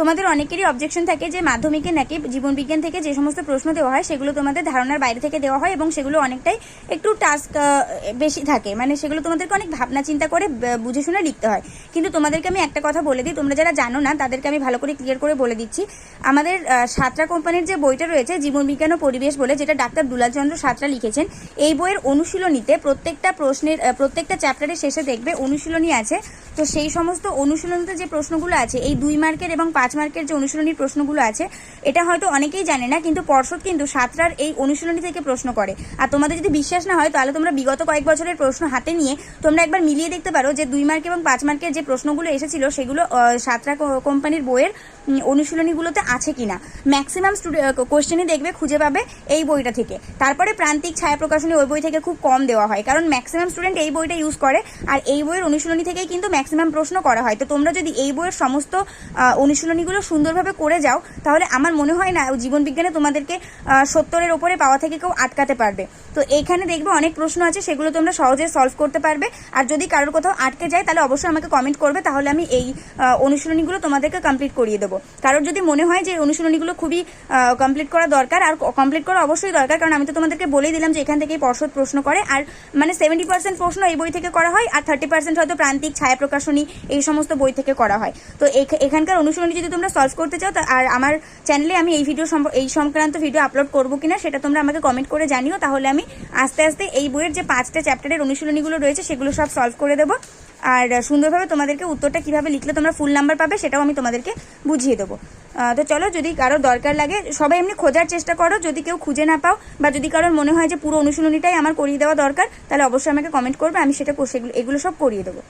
তোমাদের অনেকেরই অবজেকশন থাকে যে মাধ্যমিকে নাকি জীবনবিজ্ঞান থেকে যে সমস্ত প্রশ্ন দেওয়া হয়, সেগুলো তোমাদের ধারণার বাইরে থেকে দেওয়া হয় এবং সেগুলো অনেকটাই একটু টাস্ক বেশি থাকে। মানে সেগুলো তোমাদেরকে অনেক ভাবনা চিন্তা করে বুঝে শুনে লিখতে হয়। কিন্তু তোমাদেরকে আমি একটা কথা বলে দিই, তোমরা যারা জানো না, তাদেরকে আমি ভালো করে ক্লিয়ার করে বলে দিচ্ছি। আমাদের সাতরা কোম্পানির যে বইটা রয়েছে জীবনবিজ্ঞান ও পরিবেশ বলে, যেটা ডাক্তার দুলালচন্দ্র সাতরা লিখেছেন, এই বইয়ের অনুশীলনীতে প্রত্যেকটা প্রশ্নের প্রত্যেকটা চ্যাপ্টারের শেষে দেখবে অনুশীলনী আছে। তো সেই সমস্ত অনুশীলনীতে যে প্রশ্নগুলো আছে, এই দুই মার্কের এবং পাঁচ মার্কের যে অনুশীলনীর প্রশ্নগুলো আছে এটা হয়তো অনেকেই জানে না কিন্তু পর্ষদ কিন্তু সাতরার এই অনুশীলনী থেকে প্রশ্ন করে। আর তোমাদের যদি বিশ্বাস না হয় তাহলে তোমরা বিগত কয়েক বছরের প্রশ্ন হাতে নিয়ে তোমরা একবার মিলিয়ে দেখতে পারো যে দুই মার্ক এবং পাঁচ মার্কের যে প্রশ্নগুলো এসেছিল সেগুলো সাতরা কোম্পানির বইয়ের অনুশীলনীগুলোতে আছে কিনা। ম্যাক্সিমাম কোশ্চেনই দেখবে খুঁজে পাবে এই বইটা থেকে। তারপরে প্রান্তিক ছায়া প্রকাশনী ওই বই থেকে খুব কম দেওয়া হয় কারণ ম্যাক্সিমাম স্টুডেন্ট এই বইটা ইউজ করে আর এই বইয়ের অনুশীলনী থেকেই কিন্তু ম্যাক্সিমাম প্রশ্ন করা হয়। তো তোমরা যদি এই বইয়ের সমস্ত আহ, অনুশীলনীগুলো সুন্দরভাবে করে যাও, তাহলে আমার মনে হয় না জীবন বিজ্ঞানে তোমাদেরকে সত্তরের ওপরে পাওয়া থেকে কেউ আটকাতে পারবে। তো এইখানে দেখবে অনেক প্রশ্ন আছে, সেগুলো তোমরা সহজে সলভ করতে পারবে। আর যদি কারোর কোথাও আটকে যায়, তাহলে অবশ্যই আমাকে কমেন্ট করবে, তাহলে আমি এই অনুশীলনীগুলো তোমাদেরকে কমপ্লিট করিয়ে দেবো। কারোর যদি মনে হয় যে অনুশীলনীগুলো খুবই কমপ্লিট করা দরকার, আর কমপ্লিট করা অবশ্যই দরকার, কারণ আমি তো তোমাদেরকে বলেই দিলাম যে এখান থেকেই পর্ষদ প্রশ্ন করে। আর মানে সেভেন্টি পার্সেন্ট প্রশ্ন এই বই থেকে করা হয়, আর থার্টি পার্সেন্ট হয়তো প্রান্তিক, ছায়া প্রকাশনী, এই সমস্ত বই থেকে করা হয়। তো এখ- এখানকার অনুশীলনী যদি তোমরা সলভ করতে চাও আর আমার চ্যানেলে আমি এই ভিডিও এই সংক্রান্ত ভিডিও আপলোড করব কিনা, সেটা তোমরা আমাকে কমেন্ট করে জানিও। তাহলে আমি আস্তে আস্তে এই বইয়ের যে পাঁচটা চ্যাপ্টারের অনুশীলনীগুলো রয়েছে, সেগুলো সব সলভ করে দেবো। আর সুন্দরভাবে তোমাদেরকে উত্তরটা কীভাবে লিখলে তোমরা ফুল নাম্বার পাবে, সেটাও আমি তোমাদেরকে বুঝিয়ে দেবো। তো চলো যদি কারও দরকার লাগে, সবাই এমনি খোঁজার চেষ্টা করো, যদি কেউ খুঁজে না পাও বা যদি কারোর মনে হয় যে পুরো অনুশীলনীটাই আমার করিয়ে দেওয়া দরকার, তাহলে অবশ্যই আমাকে কমেন্ট করবে, আমি সেটা এগুলো সব করিয়ে দেবো।